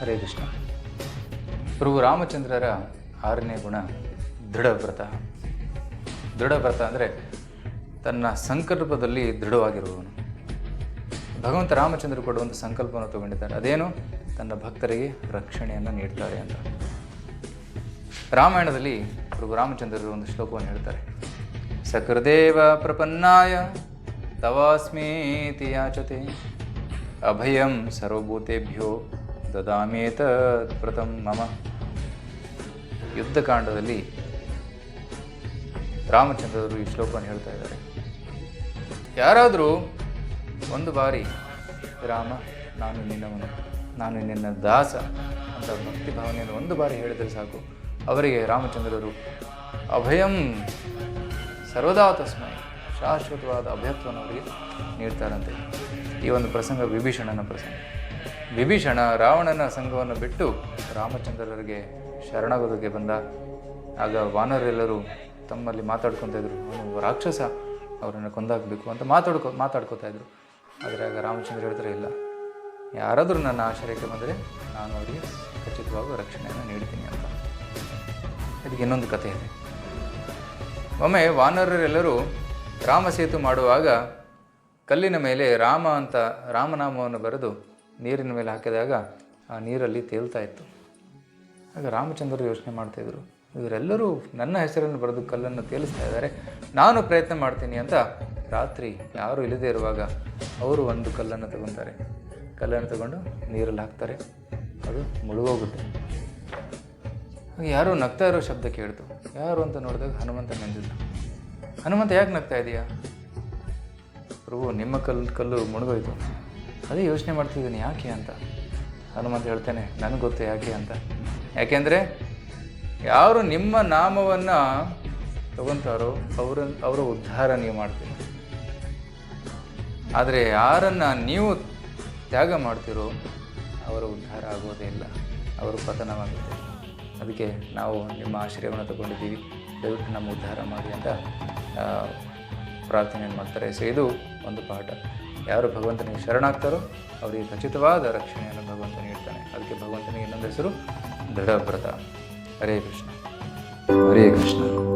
ಹರೇ ಕೃಷ್ಣ. ಪ್ರಭು ರಾಮಚಂದ್ರರ ಆರನೇ ಗುಣ, ದೃಢವ್ರತ. ದೃಢವ್ರತ ಅಂದರೆ ತನ್ನ ಸಂಕಲ್ಪದಲ್ಲಿ ದೃಢವಾಗಿರುವವನು. ಭಗವಂತ ರಾಮಚಂದ್ರ ಕೊಡುವಂಥ ಸಂಕಲ್ಪವನ್ನು ತಗೊಂಡಿದ್ದಾರೆ. ಅದೇನು? ತನ್ನ ಭಕ್ತರಿಗೆ ರಕ್ಷಣೆಯನ್ನು ನೀಡ್ತಾರೆ ಅಂತ. ರಾಮಾಯಣದಲ್ಲಿ ಪ್ರಭು ರಾಮಚಂದ್ರರು ಒಂದು ಶ್ಲೋಕವನ್ನು ಹೇಳ್ತಾರೆ. ಸಕೃದೇವ ಪ್ರಪನ್ನಾಯ ತವಾಸ್ಮೀತಿ ಯಾಚತೆ ಅಭಯಂ ಸರ್ವಭೂತೇಭ್ಯೋ ದದಾಮೇತ ಪ್ರಥಮ ಮಮ. ಯುದ್ಧಕಾಂಡದಲ್ಲಿ ರಾಮಚಂದ್ರರು ಈ ಶ್ಲೋಕವನ್ನು ಹೇಳ್ತಾ ಇದ್ದಾರೆ. ಯಾರಾದರೂ ಒಂದು ಬಾರಿ, ರಾಮ, ನಾನು ನಿನ್ನವನು, ನಾನು ನಿನ್ನ ದಾಸ ಅಂತ ಭಕ್ತಿ ಭಾವನೆಯನ್ನು ಒಂದು ಬಾರಿ ಹೇಳಿದರೆ ಸಾಕು. ಅವರಿಗೆ ರಾಮಚಂದ್ರರು, ಅಭಯಂ ಸರ್ವದಾ ತಸ್ಮೈ ಶಾಶ್ವತವಾದ ಅಭಯತ್ವವನ್ನು ಅವರಿಗೆ ನೀಡ್ತಾರಂತೆ. ಈ ಒಂದು ಪ್ರಸಂಗ ವಿಭೀಷಣನ ಪ್ರಸಂಗ. ವಿಭೀಷಣ ರಾವಣನ ಸಂಘವನ್ನು ಬಿಟ್ಟು ರಾಮಚಂದ್ರರಿಗೆ ಶರಣಾಗೋದಕ್ಕೆ ಬಂದ. ಆಗ ವಾನರೆಲ್ಲರೂ ತಮ್ಮಲ್ಲಿ ಮಾತಾಡ್ಕೊತಾ ಇದ್ರು. ಅವನು ರಾಕ್ಷಸ, ಅವರನ್ನು ಕೊಂದಾಕಬೇಕು ಅಂತ ಮಾತಾಡ್ಕೊ, ಮಾತಾಡ್ಕೋತಾ ಇದ್ರು. ಆದರೆ ಆಗ ರಾಮಚಂದ್ರ ಹೇಳ್ತಾರೆ, ಇಲ್ಲ, ಯಾರಾದರೂ ನನ್ನ ಆಶ್ರಯಕ್ಕೆ ಬಂದರೆ ನಾನು ಅವರಿಗೆ ಖಚಿತವಾಗಿ ರಕ್ಷಣೆಯನ್ನು ನೀಡ್ತೀನಿ ಅಂತ. ಇದಕ್ಕೆ ಇನ್ನೊಂದು ಕಥೆ ಇದೆ. ಒಮ್ಮೆ ವಾನರರೆಲ್ಲರೂ ರಾಮ ಸೇತು ಮಾಡುವಾಗ ಕಲ್ಲಿನ ಮೇಲೆ ರಾಮ ಅಂತ ರಾಮನಾಮವನ್ನು ಬರೆದು ನೀರಿನ ಮೇಲೆ ಹಾಕಿದಾಗ ಆ ನೀರಲ್ಲಿ ತೇಲ್ತಾ ಇತ್ತು. ಆಗ ರಾಮಚಂದ್ರರು ಯೋಚನೆ ಮಾಡ್ತಾಯಿದ್ರು ಇವರೆಲ್ಲರೂ ನನ್ನ ಹೆಸರನ್ನು ಬರೆದು ಕಲ್ಲನ್ನು ತೇಲಿಸ್ತಾ ಇದ್ದಾರೆ, ನಾನು ಪ್ರಯತ್ನ ಮಾಡ್ತೀನಿ ಅಂತ ರಾತ್ರಿ ಯಾರು ಇಲ್ಲದೇ ಇರುವಾಗ ಅವರು ಒಂದು ಕಲ್ಲನ್ನು ತಗೊತಾರೆ. ಕಲ್ಲನ್ನು ತಗೊಂಡು ನೀರಲ್ಲಿ ಹಾಕ್ತಾರೆ. ಅದು ಮುಳುಗೋಗುತ್ತೆ. ಹಾಗೆ ಯಾರೋ ನಗ್ತಾ ಇರೋ ಶಬ್ದ ಕೇಳ್ತು. ಯಾರು ಅಂತ ನೋಡಿದಾಗ ಹನುಮಂತ ನೆಂದಿದ್ದ. ಹನುಮಂತ, ಯಾಕೆ ನಗ್ತಾ ಇದೆಯಾ? ಪ್ರಭು, ನಿಮ್ಮ ಕಲ್ಲು ಕಲ್ಲು ಮುಳುಗೋಯ್ತು. ಅದೇ ಯೋಚನೆ ಮಾಡ್ತಿದ್ದೀನಿ ಯಾಕೆ ಅಂತ. ಹನುಮಂತ ಹೇಳ್ತೇನೆ, ನನಗೆ ಗೊತ್ತು ಯಾಕೆ ಅಂತ. ಯಾಕೆಂದರೆ ಯಾರು ನಿಮ್ಮ ನಾಮವನ್ನು ತಗೊತಾರೋ ಅವರ ಅವರ ಉದ್ಧಾರ ನೀವು ಮಾಡ್ತೀರಿ. ಆದರೆ ಯಾರನ್ನು ನೀವು ತ್ಯಾಗ ಮಾಡ್ತಿರೋ ಅವರ ಉದ್ಧಾರ ಆಗೋದೇ ಇಲ್ಲ, ಅವರು ಪತನವಾಗುತ್ತೆ. ಅದಕ್ಕೆ ನಾವು ನಿಮ್ಮ ಆಶ್ರಯವನ್ನು ತಗೊಂಡಿದ್ದೀವಿ. ದಯವಿಟ್ಟು ನಮ್ಮ ಉದ್ಧಾರ ಮಾಡಿ ಅಂತ ಪ್ರಾರ್ಥನೆಯನ್ನು ಮಾಡ್ತಾರೆ. ಸೊ ಇದು ಒಂದು ಪಾಠ. ಯಾರು ಭಗವಂತನಿಗೆ ಶರಣಾಗ್ತಾರೋ ಅವರಿಗೆ ಖಚಿತವಾದ ರಕ್ಷಣೆಯನ್ನು ಭಗವಂತ ನೀಡ್ತಾನೆ. ಅದಕ್ಕೆ ಭಗವಂತನಿಗೆ ಇನ್ನೊಂದು ಹೆಸರು ದೃಢವ್ರತ. ಹರೇ ಕೃಷ್ಣ. ಹರೇ ಕೃಷ್ಣ.